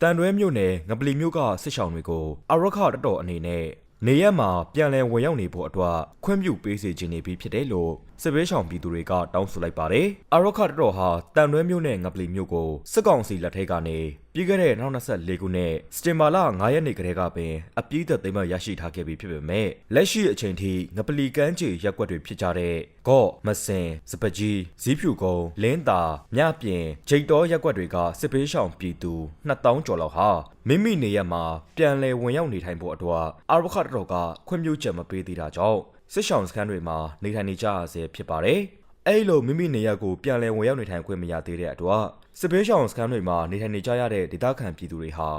တန်တွဲမြို့နယ်ငပလီမြို့ကစစ်ဆောင်တွေကိုအရခတတော်အနေနဲ့နေရက်မှာပြန်လည်ဝင်ရောက်နေဖို့အတွက်ခွင့်ပြုပေးစေခြင်းနေပြီဖြစ်တယ်လို့စစ်ဘေးရှောင်ပြည်သူတွေကတောင်းဆိုလိုက်ပါတယ်။အရခတတော်ဟာတန်တွဲမြို့နယ်ငပလီမြို့ကိုစစ်ကောင်စီလက်ထက်ကနေပြီးခဲ့တဲ့2024ခုနှစ်စတင်ဘာလ9ရက်နေ့ကတည်းကပင်အပြည့်သက်သိမ်းမရရှိထားခဲ့ပြီဖြစ်ပေမဲ့လက်ရှိအချိန်ထိငပလီကမ်းခြေရက်ကွက်တွေဖြစ်ကြတဲ့ကော့မစင်စပကြီးဇီးဖြူကုန်းလင်းတာမြပြင်ဂျိတ်တော်ရက်ကွက်တွေကစစ်ဘေးရှောင်ပြည်သူ2000ကျော်လောက်ဟာမိမိနေရက်မှာပြန်လည်ဝင်ရောက်နေထိုင်ဖို့အတွက်အာရခတတော်ကခွင့်ပြုချက်မပေးသေးတာကြောင့်စစ်ရှောင်စခန်းတွေမှာနေထိုင်နေကြရဆဲဖြစ်ပါတယ်။ အဲ့လိုမိမိနေရက်ကိုပြန်လည်ဝင်ရောက်နေထိုင်ခွင့်မရသေးတဲ့အတွက်စစ်ဘေးရှောင်စခန်းတွေမှာနေထိုင်နေကြရတဲ့ဒေသခံပြည်သူတွေဟာ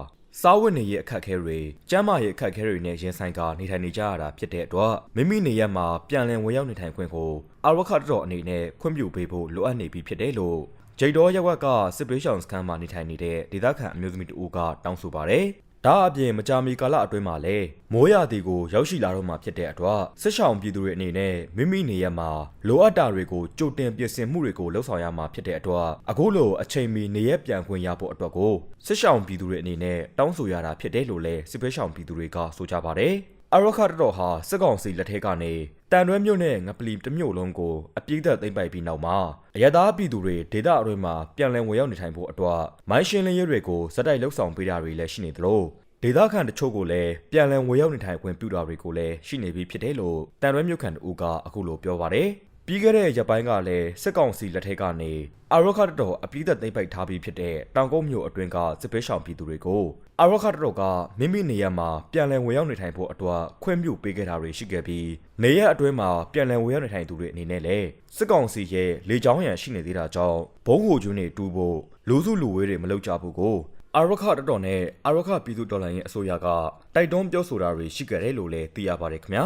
စားဝတ်နေရေးအခက်အခဲတွေ၊ကျန်းမာရေးအခက်အခဲတွေနဲ့ရင်ဆိုင်ကနေထိုင်နေကြရတာဖြစ်တဲ့အတွက်မိမိနေရက်မှာပြန်လည်ဝင်ရောက်နေထိုင်ခွင့်ကိုအာရခတတော်အနေနဲ့ခွင့်ပြုပေးဖို့လိုအပ်နေပြီဖြစ်တယ်လို့ဂျိတ်တော်ရက်ကွက်ကစစ်ဘေးရှောင်စခန်းမှာနေထိုင်နေတဲ့ဒေသခံအမျိုးသမီးတဦးကတောင်းဆိုပါတယ်။ ဒါအပြင်မကြာမီကာလအတွင်းမှာလည်းမိုးရာသီကိုရောက်ရှိလာတော့မှဖြစ်တဲ့အတွက်စစ်ရှောင်ပြည်သူတွေအနေနဲ့မိမိနေရက်မှာလိုအပ်တာတွေကိုကြိုတင်ပြင်ဆင်မှုတွေကိုလှုပ်ဆောင်ရမှာဖြစ်တဲ့အတွက်အခုလိုအချိန်မီနေရက်ပြန်ခွင့်ရဖို့အတွက်ကိုစစ်ရှောင်ပြည်သူတွေအနေနဲ့တောင်းဆိုရတာဖြစ်တယ်လို့လည်းစစ်ပေးရှောင်ပြည်သူတွေကဆိုကြပါတယ်။ အရခတ်တော်ဟာစစ်ကောင်စီလက်ထက်ကနေတန်တွဲမြို့နဲ့ငပလီတစ်မြို့လုံးကိုအပြည့်သက်သိမ်းပိုက်ပြီးနောက်မှာအရသာပြည်သူတွေဒေသအတွင်းမှာပြန်လည်ဝင်ရောက်နေထိုင်ဖို့အတွက်မိုင်းရှင်းလင်းရေးတွေကိုစက်တိုက်လှုပ်ဆောင်ပေးတာတွေလည်းရှိနေသလိုဒေသခံတချို့ကိုလည်းပြန်လည်ဝင်ရောက်နေထိုင်ခွင့်ပြုတာတွေကိုလည်းရှိနေပြီဖြစ်တယ်လို့တန်ရွဲမြို့ခံတို့ကအခုလိုပြောပါတယ်။ ပြီးခဲ့တဲ့ရက်ပိုင်းကလည်းစစ်ကောင်စီလက်ထက်ကနေအာရခတ်တော်အပြည့်သက်သိမ်းပိုက်ထားပြီးဖြစ်တဲ့တောင်ကုန်းမြို့အတွင်းကစစ်ပေးရှောင်ပြည်သူတွေကိုအာရခတ်တော်ကမိမိနေရက်မှာပြန်လည်ဝင်ရောက်နေထိုင်ဖို့အတွက်ခွင့်ပြုပေးခဲ့တာတွေရှိခဲ့ပြီးနေရက်အတွင်းမှာပြန်လည်ဝင်ရောက်နေထိုင်သူတွေအနေနဲ့လည်းစစ်ကောင်စီရဲ့လေကြောင်းရန်ရှိနေသေးတာကြောင့်ဘုံဟိုကျွန်းတွေတူဖို့လူစုလူဝေးတွေမလုပ်ကြဘူးကိုအာရခတတော်နဲ့အာရခပြည်သူတော်လှန်ရေးအစိုးရကတိုက်တွန်းပြောဆိုတာတွေရှိကြတယ်လို့လည်းသိရပါတယ်ခင်ဗျာ